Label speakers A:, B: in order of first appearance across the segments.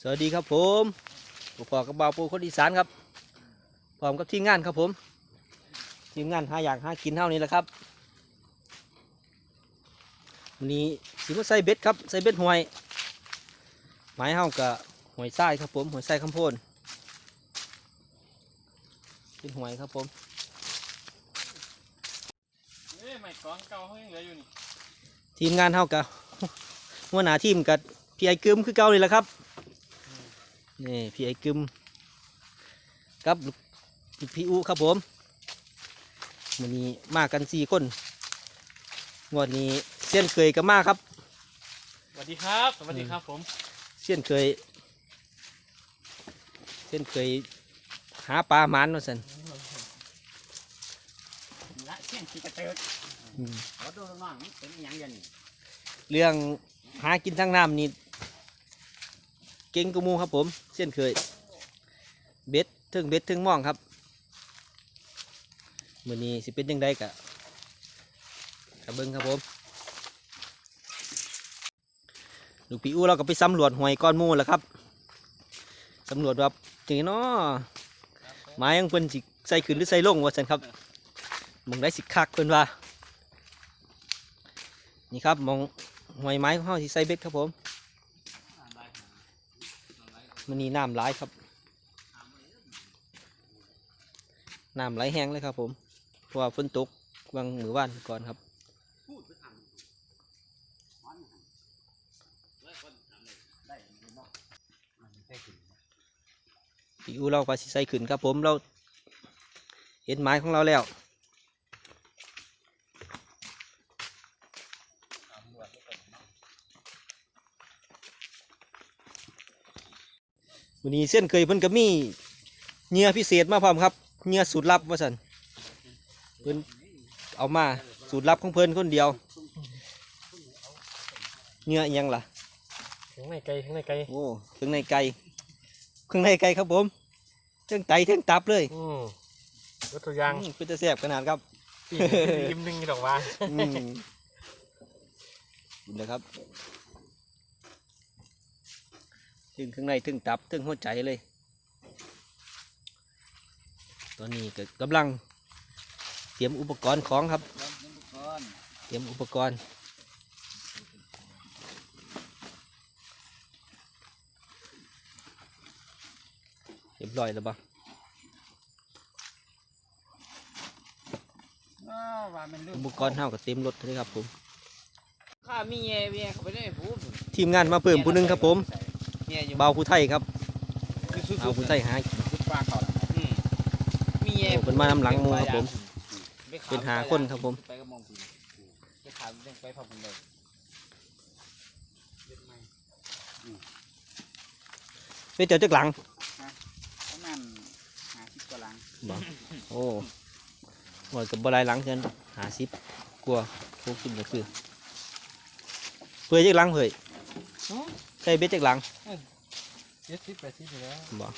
A: สวัสดีครับผมผมพอกับบ่าวปูคนอีสานครับพร้อมกับทีมงานครับผม ทีมงานหาอยากหากินเท่านี้แหละครับวันนี้สิมาใส่เบ็ดครับใส่เบ็ดหวยไม้เฮากับหวยไส้ครับผมหวยไส้ข้าวโพดเป็นหวยครับผม
B: เอ้ยไม่กองเก่าเขายังเหลืออยู่นี่
A: ทีมงานเฮากับหัวหน้าทีมกับ พี่ไอ้กึมคือเก่าเลยแหละครับนี่พี่ไอ้กึมกับลูกพี่อูครับผมวันนี้มากันสี่คนงวดนี้เส้นเคยกับมาครับ
B: สวัสดีครับ สวัสดีครับผม
A: เส้นเคยเส้นเคยหาปลาหมันมาสัน
C: ละเที่ยงขี้กระเติก
A: อืม
C: ขอดูน้องๆเป็นอหยังเย็น
A: เรื่องหากินทางน้ำนี่ เก่งกว่าหมูครับผมเส้นเคย เบ็ดถึงเบ็ดถึงม่องครับมือนี้สิเป็นยังไงกะกระเบิ้งครับผมลูกพี่อู้เราก็ไปสำรวจหวยก้อนมูแล้วครับสำรวจว่าจังไงเนาะไม้ยังเพิ่นสิใส่ขึ้นหรือใส่ลงว่าสันครับมองได้สิคักเพิ่นว่านี่ครับมองหวยไม้ของเขาสิใส่เบ็ดครับผม มันนี้น้ำร้ายครับน้ำไหลแห้งเลยครับ ผมเพราะว่าฝนตกบางมือว่านก่อนครับปีอูเราก็สิใส่ขึ้นครับ ผมเราเห็นไม้ของเราแล้ว วันนี้เส้นเคยเพิ่นก็มีเหงื่อพิเศษมาพร้อมครับเหงื่อสูตรลับว่าสันเพิ่นเอามาสูตรลับของเพิ่นคนเดียวเหงื่ออิหยังล่ะ
B: ข้างในไกลข้างในไกล
A: โอ้เครื่องในไก่เครื่องในไก่ครับผมเทั้งไตเทั้งตับเลย
B: อืมรถตัวอยาง
A: อืมเป็นจะแซ่บขนาดครับ
B: ปีกยิ้มหนึ่งดอกว่า
A: อืมดูนะครับ ถึงข้างในถึงตับถึงหัวใจเลย ตอนนี้ก็กำลัง เตรียมอุปกรณ์ของครับ
C: ก่อน
A: เตรียมอุปกรณ์ เรียบร้อยแล้วปะ
C: อ้าว่ามันลืม
A: อุปกรณ์เท่ากับเต็มรถเลยครับผม
C: ข้ามีแย่เวียเขาไปได้ผู้
A: ทีมงานมาเพิ่มผู้หนึงครับผม
C: แย่อยู่
A: เบาผู้ไทยครับ
C: คือสุด
A: เอาผู้ไทยหา
C: สุดปากเขาล่ะอืมมีแย่
A: โอ้เพิ่นมานำหลังหมู่ครับผม เป็นหาคนครับผม
C: ไปก็มองคุณไปขายไปพอคุณเลย
A: ไปเจอจักหลัง
C: ประมาณหาสิบกว่าหลัง
A: บ่โอ้หมดกับบหลายหลังเช่นหาสิบกลัวพวกกินก็คือเพื่อจักหลังเผย ใส่เบ็ดจักหลัง
B: เจ็ดสิบแปดสิบอยู่แล้ว
A: บ่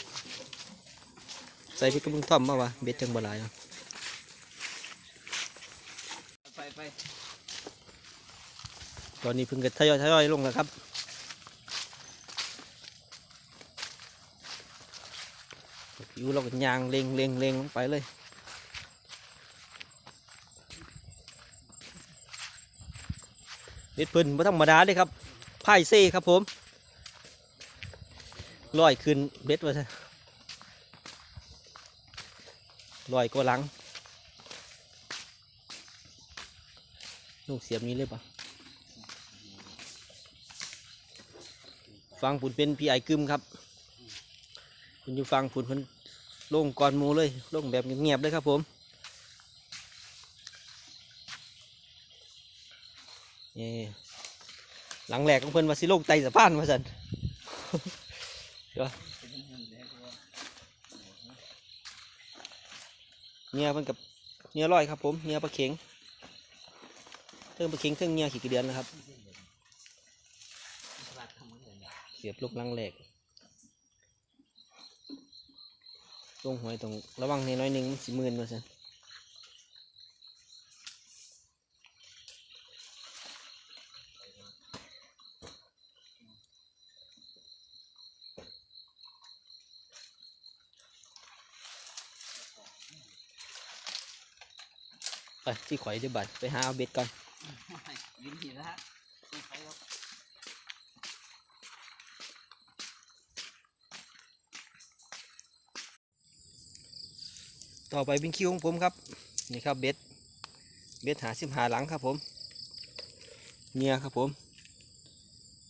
A: ใส่พริกกระบุงท่อมมาวะเบ็ดจังบ่หลายเนาะ
C: ไปไป
A: ตอนนี้เพิ่งก็ทยอยทยอยลงแล้วครับผิวเราก็ยางเล็งเล็งเล็งลงไปเลยเบ็ดเพิ่นบ่ธรรมดาเลยครับไพ่เซ่ครับผม ลอยขึ้นเบ็ดว่าซะลอยก็หลังลูกเสียบนี้เลยปะฟังผุนเป็นพี่ไอ้กึมครับคุณอยู่ฟังผุนเพิ่นลงก่อนมูเลยลงแบบเงียบๆเลยครับผมนี่หลังแหลกของเพิ่นว่าสิลงไตสะพานมาสัน เดี๋ยวเนี่ยเพิ่นกับเนี่ยร้อยครับผมเนี่ยปลาเข็งเทิงปลาเข็งเทิงเนี่ยขี้กระเดือนนะครับเสียบลูกลังแหลกลงหวยตรงระวังในน้อยหนึ่งมันสิหมื่นมาสิ ที่ข่อยเดี๋ยวบัดไปหาเอาเบ็ดก่อน
C: ยืนหินแล้วฮะ
A: ต่อไปเป็นคิวของผมครับ นี่ครับเบ็ด เบ็ดหาสิบหาหลังครับผมเงียครับผม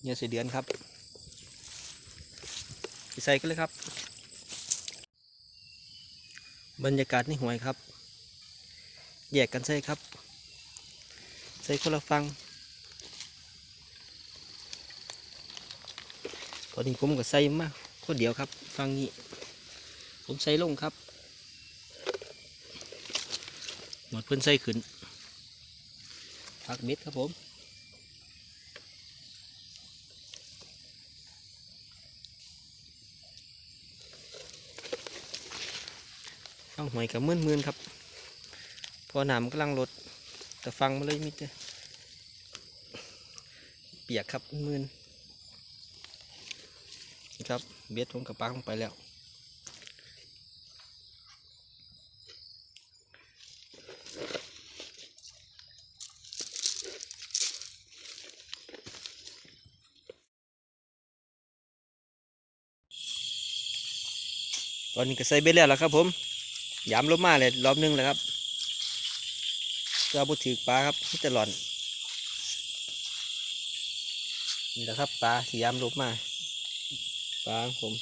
A: เงียส่เดือนครับใส่กันเลยครับ บรรยากาศในห่วยครับ แยกกันใส่ครับ ใส่คนละฟังตอนนี้ผมก็ใส่มาคนเดียวครับ ฟังนี้ ผมใส่ลงครับ หมดเพิ่อนใส่ขึ้นพักเม็ดครับผมฟังหวยกับมื่นมื่นๆครับ พอหนามกำลังลดแต่ฟังมาเลยมิดเลยเปียกครับมืนครับเบ็ดผมกับปักลงไปแล้วตอนนี้ก็ใส่เบ็ดแล้วล่ะครับผมยามลงมาเลยรอบหนึงแล้วครับ จะบุถือปลาครับที่ตลอดนี่แหละครับปลาสียามลงมา ปลาของผม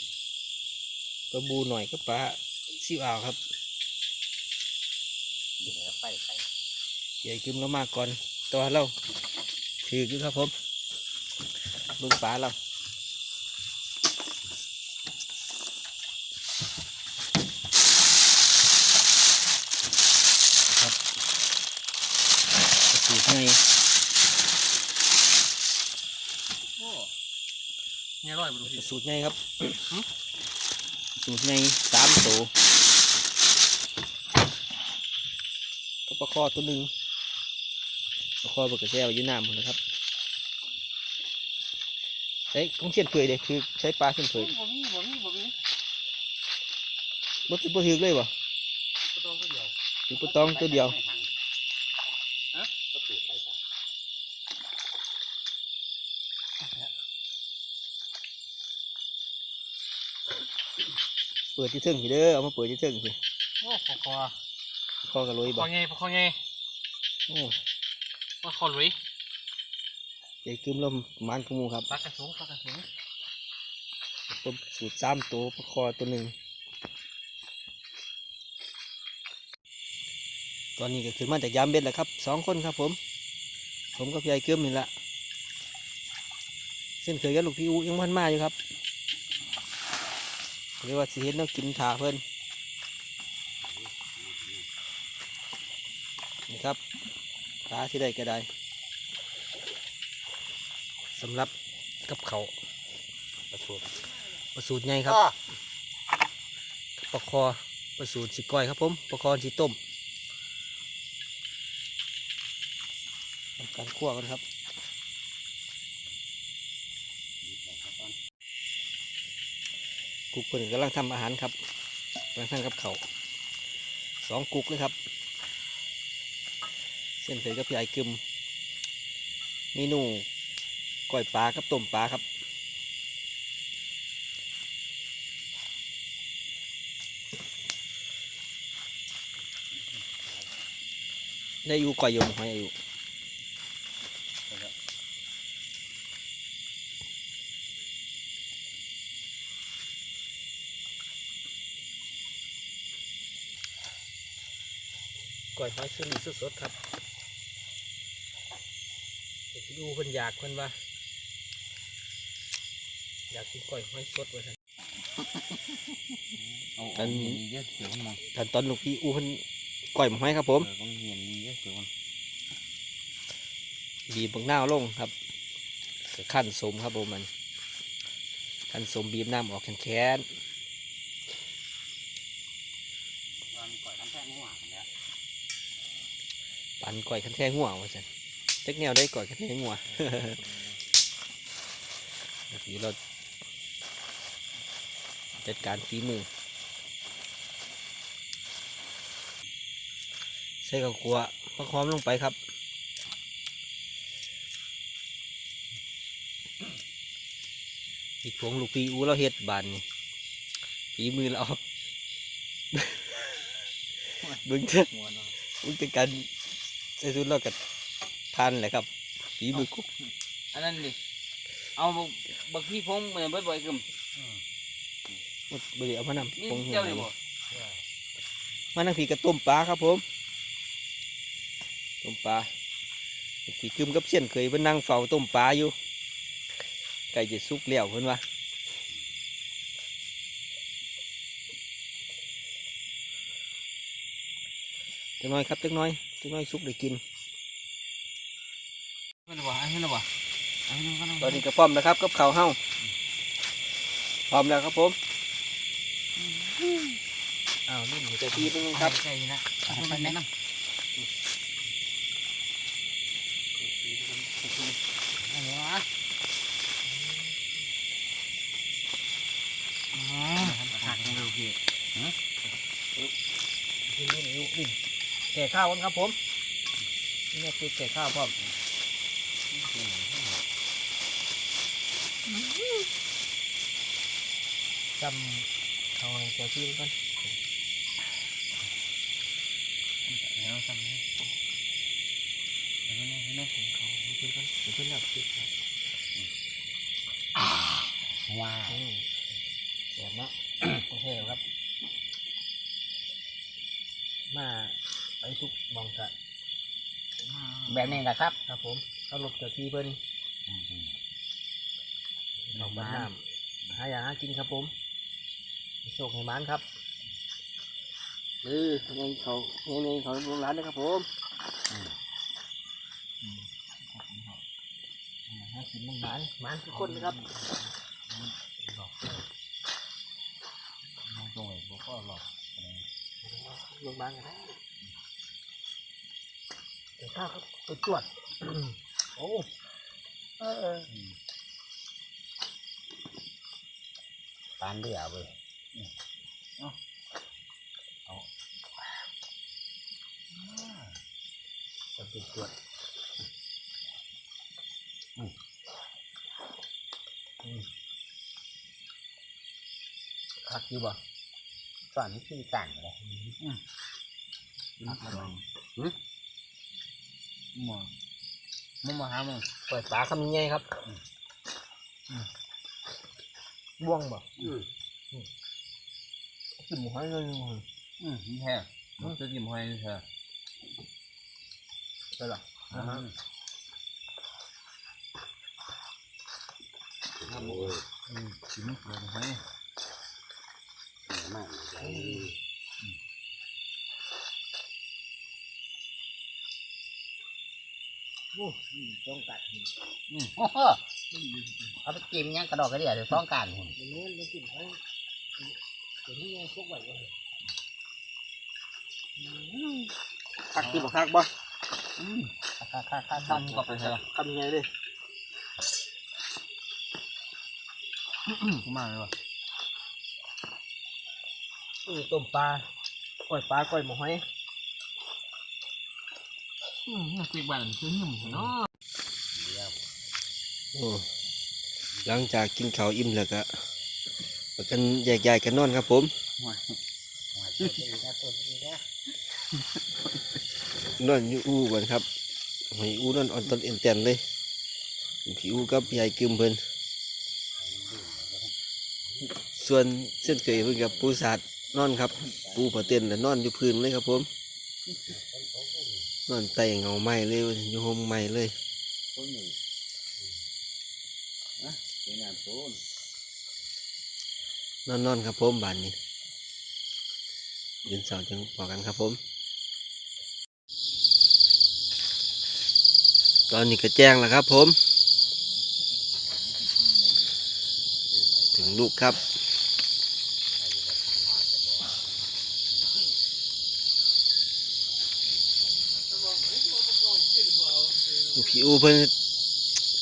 A: ปลาบูหน่อยก็ปลาซิวอ่าวครับ
C: เดี๋ยวไปไป
A: ใหญ่ขึ้นลงมาก่อนตัวเราถืออยู่ครับผมเบิ่งปลาเรา สูตรไง
B: โอ้เนี่ยร้อยบุรุษ
A: สูตรไงครับ สูตรไงสามตัวก็ประคอตัวหนึ่งประคอเบิกกระแจไว้อยืนน้ำหมดนะครับใช้ของเสียนเปื่อยเด็กคือใช้ปลาเสียนเปื่อย
B: บ่มีบ่มีบ่มี
A: บ่บ่ถือเลยบ่
B: ก็ต้องก็เดียว
A: ถือปลาตองตัวเดียว
C: ฮะก็ถูกไปจ้ะ
A: เปิดที่เทิงสิเด้อเอามาเปิดที่เทิงสิ
B: โอ้คอคอ
A: คอกระโรย
B: ค
A: บ่
B: อไงคอไง
A: โอ้
B: คอคอหลุย
A: ใหญ่กึมลมมันขมูครับ
B: ปลากระสูงปลากระสูง
A: ต้มสูตรสามตัวประคอตัวหนึ่งตอนนี้ก็ขึ้นมาจากยามเบ็ดแล้วครับสองคนครับผม ผมกับยายเกื้อมนี่แหละเส้นเคยกับลูกพี่อูยังมันมาอยู่ครับ เรียกว่าสิเห็นแน้กินถาเพิ่นนี่ครับปลาที่ได้ก็ได้สำหรับกับเขาว
C: ประสูตร
A: ประสูตรไงครับปลาคอประสูตรสีก้อยครับผมปลาคอสีต้มทำการคั่วกันครับ กุ๊กเพิ่นกำลังทำอาหารครับกำลังทำกับเขาสองกุ๊กเลยครับ เส้นเคยกับพี่ไอ้กึมเมนูก้อยปลากับต้มปลาครับได้อยู่ก่อยยู่หอยอยู่ ก่อยหอยเชอรี่สดๆครับเด็กดูเพิ่นอยากเพิ่นว่า อยากกินก่อยหอยสดว่าซั่น
C: เอา
A: อัน
C: เห็นเยอะเสือมันมอง
A: ตอนตอนลูกพี่อูเพิ่นก่อยหอยครับผม
C: เออต้องเห็นเยอะเสือมัน
A: บีบบักนาวลงครับก็ขั้นสมครับผมมันขั้นสมบีบน้ำออกแข็ง
C: ว่ามีก่อยทั้งแท่งหัวเนี่ย
A: ๆปั่นก่อยขันแทงหัวว่าสันเจ๊กแนวได้ก่อยขันแทงหัวเดี๋ยวเราจัดการฝีมือ ใส่ข้าวคั่วผักหอมลงไปครับอีกผงลูกปีอูเราเฮ็ดบานนี่ฝีมือเราเบึงเถอะ
C: หัวเนาะ
A: เบึงแต่กัน ใส่สุดเรากัทานแหละครับฝีมือกุ๊ก
D: อันนั้นดิเอาบักบักพี่พงเหมือนบ่อยๆกึม
A: หมดบริเอามานำ
D: นี่
A: ผงหัว
D: เจ้าเลยบ่
A: มานั่งผีกระต้มปลาครับผมต้มปลาผีกึมกับเสี้ยนเคยเพิ่นนั่งเฝ้าต้มปลาอยู่ไก่จะสุกแล้วเพิ่นว่าจังน้อยครับจังน้อย จังน้อยสุกได้กิน
D: ไม่ได้บ่อันนั้นบ่อันนั้นก็
A: ตอนนี้ก็พร้อมแล้วครับกับข้าวเฮาพร้อมแล้วครับผมอ้าวนี่หมูจะทีเป็นไงครับ
D: ใช่นะเอาไปแนะนำอันนี้วะอ๋อหักกันเลยพี่
A: กินนี่นี่นี่ แก่ข้าวกันครับผมนี่เนี่ยคือแก่ข้าวพร้อมจำเขาให้แก่ที่ก่อน
D: แล้วสั่งนี้เห็นไหมเห็นไหม
A: เขาให้ที่ก่อนเดี๋ยวเพิ่นแล้วที่ครับ
C: ว้าว
A: แก่เนาะโอเคครับ มา ไปทุกหมองกะ
D: แบบนี้แหละครับ
A: ครับผมเขาหลบเจ้าที่เพิ่นหนองบ้านน้ำหาอย่างหากินครับผมให้โชคให้หมานครับเออยังไงเขายังไงเขาโรงร้านนะครับผมหากินมึงหมานหมานทุกคนนะครับ
C: มองตรงไหนบ่ก็หรอก
A: โรงพยาบาลกันนะ เดี๋ยวข้าวครับไปตรวจโอ้เออ
C: ปานเดียวเว้ย
A: จะไปตรวจอืมอืมคักอยู่บ่
C: สอนวิธีการเลย
D: นักลองหม อมึงมาหามึง
A: เปิดฝาคำยังไงครับบ่วงบ่
C: อืม
A: กินหมูให้เลย
D: อืมแท้มันจะจิ้มหอยเถอะ
A: ใช่หรออ่าฮะ
C: โอ้ย
D: อืมจิ้มเปลือกหอย
C: มากเลย
A: โอ้ต้องกัด
C: โอ้โหเอาไปจิ้มยังกระดอกกระเดียดต้องการหุ่น
A: มันเนื้อมันกินให้เดี๋ยวนี้ยังพวกไหวเลยคักที่บ่คักบ่
C: ค่าค่าค่า
D: ทำก็ไปเถอะ
A: ทำยังไงดิ
D: กูมาเลยวะ
A: อือต้มปลาก้อยปลาก้อยหมูหอย
D: อืมมั นคือบ้านคือหนุ่มเนาะ
A: โอ้หลังจากกินข้าวอิ่มแล้วก็แล้วกันแยกย้ายกันนอนครับผมนอนอยู่อูก่อนครับให้อูนอนอ่อนตอนเอ็นเตียนเลยพี่อูกับพี่ใหญ่กึมเพิ่นส่วนเส้นเคยเพิ่นกับปูสาดนอนครับ ปูผาเต้นแล้วนอนอยู่พื้นเลยครับผม นอนไต่เงาไม้เลยอยู่ห่มไม้เลย
C: เป็นงานโซน
A: นอนนอนครับผมบานนี้ยืนเสาร์จังพอกันครับผม ตอนนี้ก็แจ้งแล้วครับผม ถึงลูกครับ พี่อูเพิ่น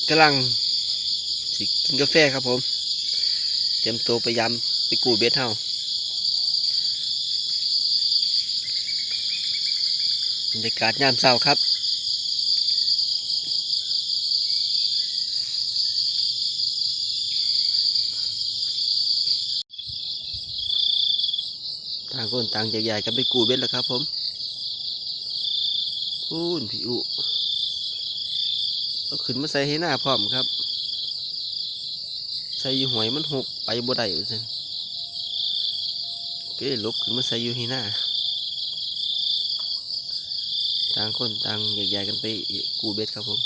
A: กำลังกินกาแฟครับผม เตรียมตัวไปยำไปกูเบ็ดเฮาบรรยากาศยามเช้าครับต่างคนต่างใหญ่ๆกันไปกูเบ็ดแล้วครับผมพูนพี่อุ เอาขึ้นมาใส่ให้หน้าพร้อมครับ ใส่อยู่หวยมันหกไปบ่ได้อยู่ซั่นก็เลยลบขึ้นมาใส่อยู่ให้หน้าต่างคนต่างแยกๆกันไปกูเบ็ดครับผม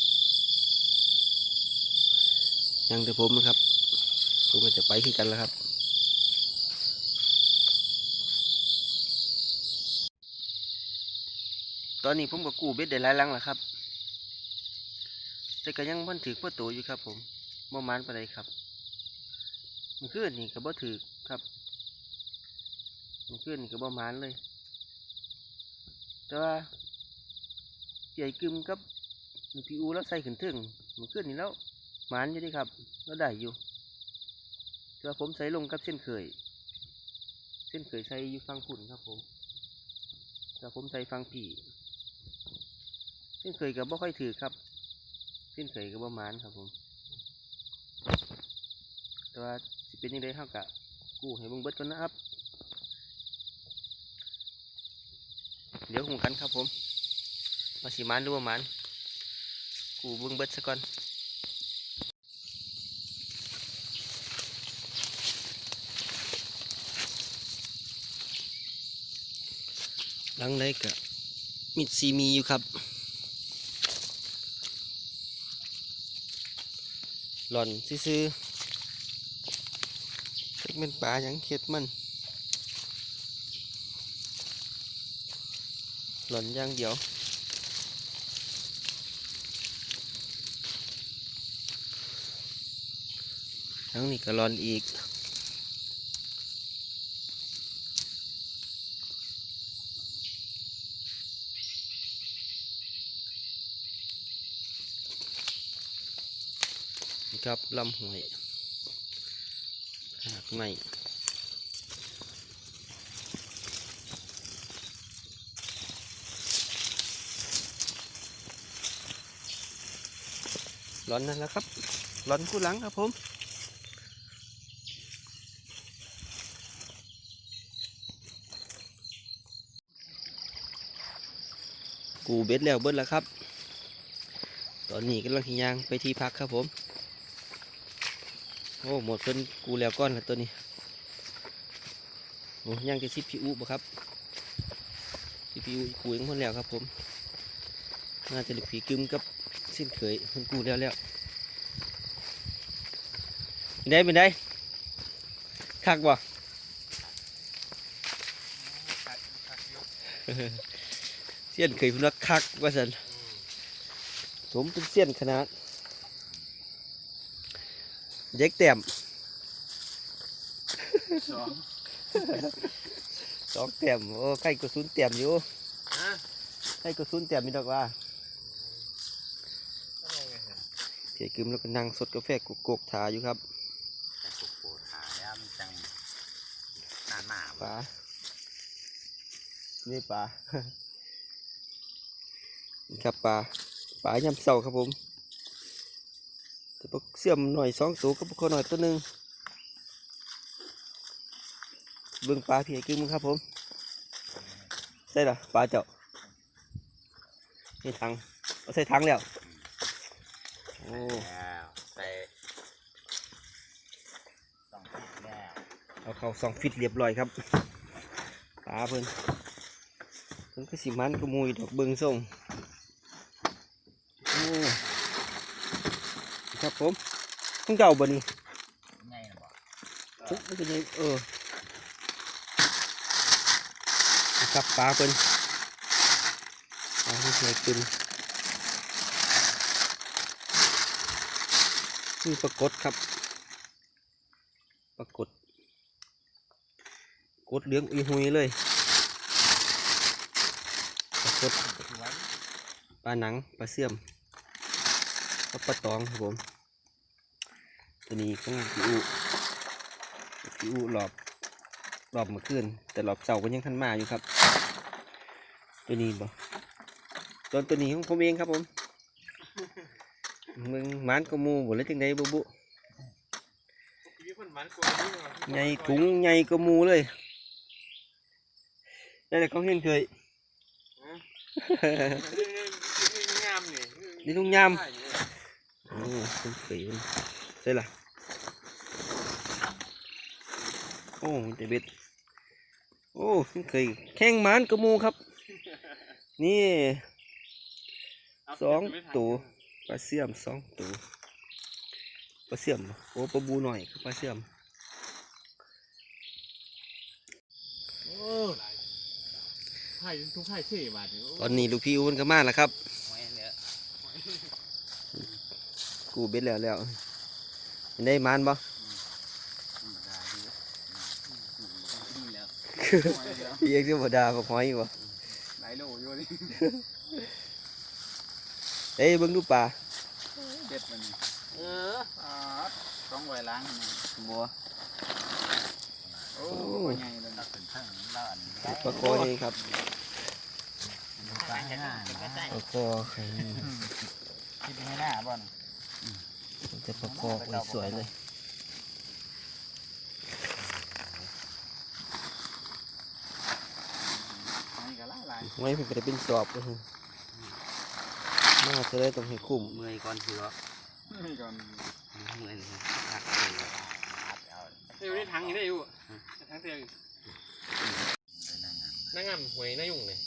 A: ยังแต่ผมนะครับผมก็จะไปคือกันแล้วครับตอนนี้ผมก็กู้เบ็ดได้หลายลังแล้วครับ แต่ก็ยังมันถือประตูอยู่ครับ ผมบ่มันไปานใดครับ มันขึ้นนี่ก็บ่ถือครับ มันขึ้นนี่ก็บ่มันเลย แต่ว่าใหญ่กึมกับพีอูแล้วใส่ขึ้นถึงมันขึ้นนี่แล้วมันอยู่ดีครับ แล้วได้อยู่แต่ว่าผมใส่ลงกับเส้นเคย เส้นเคยใส่อยู่ฟังพุ่นครับผมแต่ผมใส่ฟังผีเส้นเคยกับบ่ค่อยถือครับ ส้นเคยกับบ่มันครับผม แต่ว่าสิเป็นยังไงเท่ากับกู้ให้บิ่งเบิดก่อนนะครับ เดี๋ยวหูกันครับผมมาสิมันหรือว่ามันกูเบิ่งเบิดซะก่อนหลังได้กะมิดซีมีอยู่ครับ หล่อนซื้อๆจักเป็นปลาอยังเข็ดมันหล่อนย่างเดียวทั้งนี้ก็หล่อนอีก ครับลำห้วยหากไม่ร้อนนั่นแหละครับร้อนคู่หลังครับผมกูเบ็ดแล้วเบิดแล้วครับ ตอนนี้กำลังที่ยางไปที่พักครับผม โอ้ หมดเพิ่นกูแล้วก้อนแล้วตัวนี้โอ้ยังจะชิดพี่อุบ่ครับชิดพี่อุกูยังพ้นแล้วครับ ผมน่าจะหลุกผีกึมกับสิ้นเขยเพิ่นกูแล้วแล้วเป็นได้เป็นได้คักบ่เสี้ยนเคยพูดว่าคักว่าสันสมเป็นเสี้ยนขนาด เย็กแต้ม
B: สอง
A: สองแต้มโอ้ใครก็ศูนย์แต้มอยู่
B: ฮะ
A: ใครก็ศูนย์แต้มมีดอกว่า
B: ต้องไงฮะ
A: เพียกึมแล้วก็นั่งสดกาแฟกุกกกๆทาอยู่ครับ
C: แต่สุกโปรดหาแล้วมันจังนานมาก
A: ปลานี่ปลานี่ครับปลาปลายำเสาครับผมแต่พวกเสื่อมหน่อยสองตัวก็พวกเขาหน่อยตัวหนึ่งเบิ่งปลาเพียกึมครับผมได้เหรอปลาเจ้านี่ถังเอาใส่ถังแล้วโอ้
C: แล้วใส่สองผิดแล้ว
A: เอาเขาสองฟิตเรียบร้อยครับปลาเพิ่นเพิ่นก็สิมันก็มุยดอกเบิงส่งโอ้ครับผม เพิ่งเก่าบ่นี่
C: ไงนะบอก
A: ทุกมันจะได้เออนี่ครับปลาเพิ่นปลาที่สวยขึ้นนี่ปรากฏครับ ปรากฏกดเหลี้ยงอุยหุยเลยปรากฏ
C: สวย
A: ปลาหนังปลาเสื่อมก็ปลาตองครับผม ตัวนี้ของพี่อูพี่อูหลอบหลอบมื่อคืนแต่หลอบเสาก็ยังทันมาอยู่ครับ ตัวนี้บ่ตัวตัวนี้ของผมเองครับผมมึงมันกมูบ่เลยจังไดบุบุ
B: มีคนมันกลัวนี่เหรอ
A: ใหญ่ถุงใหญ่กมูเลยได้แต่เขาเห็นเคย
B: งามนี่
A: นี่ลุงยามโอ้คุณเคยมัน ใช่ล่ะโอ้มีแต่เบ็ดโอ้คุณเคยแข่งหมันกระมูครับ นี่สองตัวปลาเสื่อมสองตัวปลาเสื่อมบ่โอ้ปลาบูหน่อยคือปลาเสื่อม
B: โอ้ไข่ทุกไข่สี่บาท
A: ตอนนี้ลูกพี่อุ้นก็มาแล้วครับ
C: หอยเหลือ
A: กูเบ็ดแล้วแล้ว เห็นได้มันบ่
C: ธรรมดาดีดีแล้ว
A: พี่เอกซ์ธรรมดาบ่หอยบ่
C: หลายโลอยู่นี่
A: เอ้ยเบิ่งดูปลา
C: เด็ดมันเออต้องไว้ล้างบัวโอ้ยใหญ่เลยตักเป็นทั้งแล้วอัน
A: ปลาคอนี่ครับ
C: ปลาให้หน้า
A: ปลาคอไข่
C: คิดให้หน้าบ่อน
A: จะปลาคอโอ้ยสวยเลย
C: นี่ก็หลายหลาย
A: ไว้เพิ่นก็ได้เป็นสอบเลยมาจะได้ต้องให้คุ้ม
C: เมื่อยก่อนคือว่า
B: นี่ก่อน
C: เมื่อยตักเลยเอา
B: เดี๋ยวนี้ทั้งนี้ได้อยู่ทั้งเตียงนั่งงามหวยน่ายุ่งเลย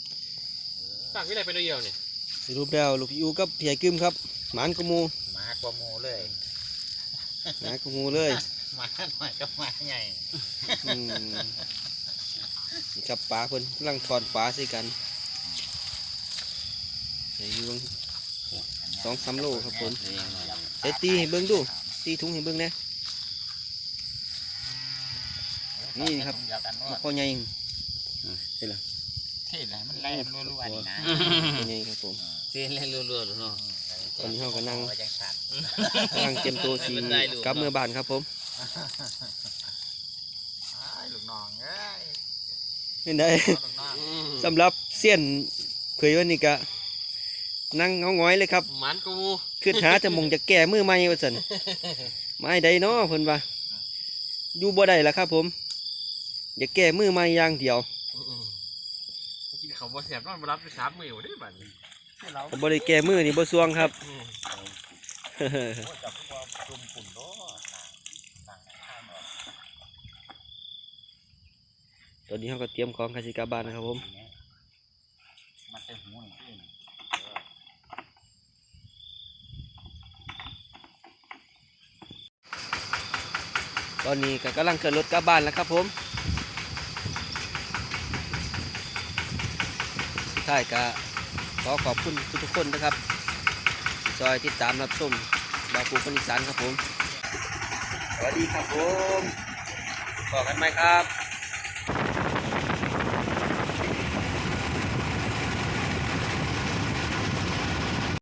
B: ฝากวิไลไปเดียวเนี่ย
A: สรุปแล้วลูกพี่อูกับพี่ใหญ่กึมครับหมานกระมู
C: มา กว่าโมเลย
A: หมานกระมูเลย
C: มาหน่อยก็มาใหญ่
A: อืมนี่ครับปลาเพิ่นกำลังถอนปลาใส่กันใส่อยู่เบิ่ง สองสามโลครับผมใส่ตีให้เบิ่งดู ตีถุงให้เบิ่งนะ นี่ครับ
C: เดียวกัน
A: มา
C: ว่า
A: ข้อใหญ่ใช่ล่ะ
C: เท่เลยมันไล่รัวๆนี่นะ
A: ข้อใหญ่ครับผม
C: เท่เล่นรัวๆเนาะ
A: ตอนนี้เราก็นั่ง
C: จังสัน
A: กำลังเตรียมตัวสีกลับเมื่อบ้านครับผม
C: ลูกน้องเอ้ย
A: นี่ได้
C: ลูกน้อง
A: สำหรับเสี้ยนเคยวันนี้ก็นั่งเงาง้อยเลยครับ
B: มันกู
A: คือหาจะมงจะแก่มือใหม่ว่าสันไม้ใดเนาะเพิ่นว่าอยู่บ่ได้ละครับ ผมอย่าแก้มือใหม่อย่างเดียว
B: กินเขาบ่เสียบนอนมารับไปสามมือได้บัดนี้
C: เรา
A: ถ้าบ่ได้แก้มือนี่บ่สวงครับ
C: จับพวกจุ่มฝุ่นโล
A: ตอนนี้เราก็เตรียมของคาสิกลับบ้านนะครับผม
C: มันจะหูนี่ขึ้น
A: ตอนนี้ก็กำลังขึ้นรถกลับบ้านแล้วครับผมสุดท้ายก็ข อขอบคุณทุกๆคนนะครับซอยติดตามรับชมบาปูคนอีสานครับผม สวัสดีครับผมขอกันไหมครับ